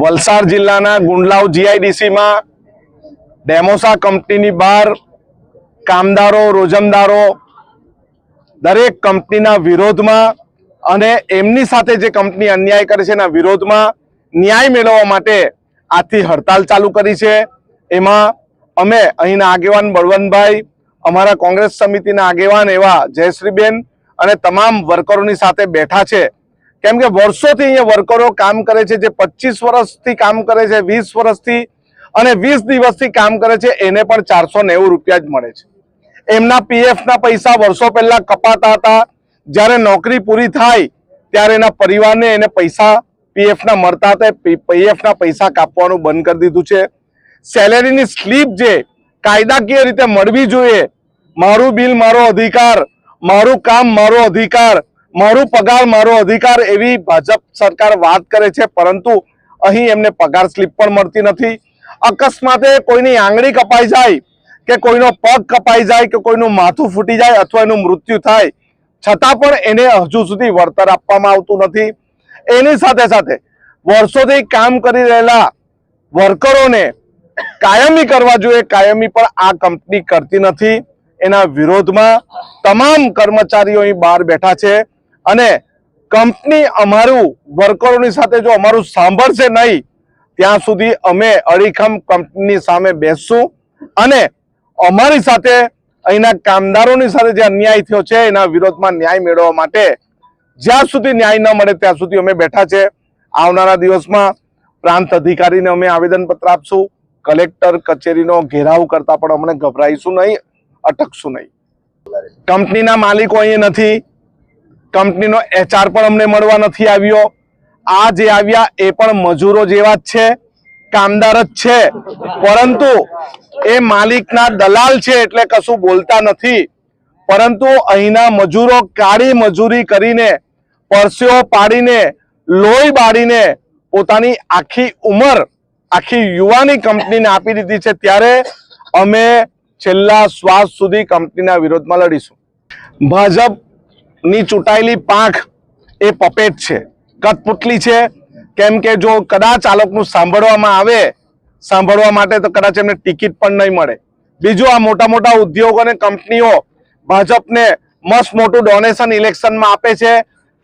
વલસાડ જિલ્લાના ગુંડલાવ જીઆઈડીસીમાં ડેમોસા કંપનીની બહાર કામદારો, રોજમદારો દરેક કંપનીના વિરોધમાં અને એમની સાથે જે કંપની અન્યાય કરે છે એના વિરોધમાં ન્યાય મેળવવા માટે આથી હડતાલ ચાલુ કરી છે. એમાં અમે અહીંના આગેવાન બળવંતભાઈ, અમારા કોંગ્રેસ સમિતિના આગેવાન એવા જયશ્રીબેન અને તમામ વર્કરોની સાથે બેઠા છે. કેમ કે વર્ષોથી અહીંયા વર્કરો કામ કરે છે, જે પચીસ વર્ષથી કામ કરે છે, વીસ વર્ષથી અને વીસ દિવસથી કામ કરે છે, એને પણ ચારસો રૂપિયા જ મળે છે. એમના પીએફના પૈસા વર્ષો પહેલા કપાતા હતા. જ્યારે નોકરી પૂરી થાય, ત્યારે એના પરિવારને એને પૈસા પીએફ ના મળતા હતા. પીએફ ના પૈસા કાપવાનું બંધ કરી દીધું છે. સેલેરીની સ્લીપ જે કાયદાકીય રીતે મળવી જોઈએ. મારું બિલ, મારો અધિકાર, મારું કામ, મારો અધિકાર મારું પગાર, મારો અધિકાર એવી ભાજપ સરકાર વાત કરે છે, પરંતુ અહીં એમને પગાર સ્લીપ પણ મળતી નથી. અકસ્માતે કોઈની આંગળી કપાઈ જાય કે કોઈનો પગ કપાઈ જાય કે કોઈનું માથું ફૂટી જાય અથવા એનું મૃત્યુ થાય, છતાં પણ એને હજુ સુધી વળતર આપવામાં આવતું નથી. એની સાથે સાથે વર્ષોથી કામ કરી રહેલા વર્કરોને કાયમી કરવા જોઈએ, કાયમી પણ આ કંપની કરતી નથી. એના વિરોધમાં તમામ કર્મચારીઓ અહીં બહાર બેઠા છે. અને કંપની અમારું વર્કરોની સાથે જો અમારું સાંભળશે નહીં, ત્યાં સુધી અમે અડીખમ કંપની સામે બેસશું અને અમારી સાથે અહીંના કામદારોની સાથે જે અન્યાય થયો છે, એના વિરોધમાં ન્યાય મેળવવા માટે, જ્યાં સુધી ન્યાય ન મળે ત્યાં સુધી અમે બેઠા છે. આવનારા દિવસમાં પ્રાંત અધિકારીને અમે આવેદનપત્ર આપશું. કલેક્ટર કચેરીનો ઘેરાવ કરતા પણ અમને ગભરાઈશું નહીં, અટકશું નહીં. કંપનીના માલિકો અહીં નથી. કંપનીનો એચઆર પણ અમને મળવા નથી આવ્યો. આ જે આવ્યા એ પણ મજૂરો જેવા જ છે, કામદાર જ છે. પરંતુ એ માલિકના દલાલ છે એટલે કશું બોલતા નથી. પરંતુ અહીંના મજૂરો કાળી મજૂરી કરીને, પરસ્યો પાડીને, લોહી બાળીને પોતાની આખી ઉંમર આખી યુવાની કંપનીને આપી દીધી છે. ત્યારે અમે છેલ્લા શ્વાસ સુધી કંપનીના વિરોધમાં લડીશું. ભાજપની ચૂંટાયેલી પાંખ એ પપેટ છે કટપુતલી છે. કેમ કે જો કદાચ આ લોકોનું સાંભળવામાં આવે, સાંભળવા માટે તો કદાચ એમને ટિકિટ પણ નહીં મળે. બીજું આ મોટા મોટા ઉદ્યોગો અને કંપનીઓ ભાજપને મસ્ત મોટું ડોનેશન ઇલેક્શનમાં આપે છે,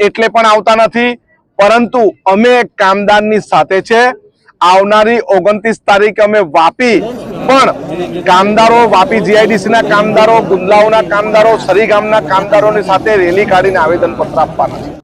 એટલે પણ આવતા નથી. પરંતુ અમે કામદારની સાથે છે. આવનારી ઓગણત્રીસ તારીખે અમે વાપી પણ કામદારો વાપી જીઆઈડીસી ના કામદારો ગુંદલાવના કામદારો સરી ગામના કામદારોની સાથે રેલી કાઢીને આવેદન પત્ર આપવાના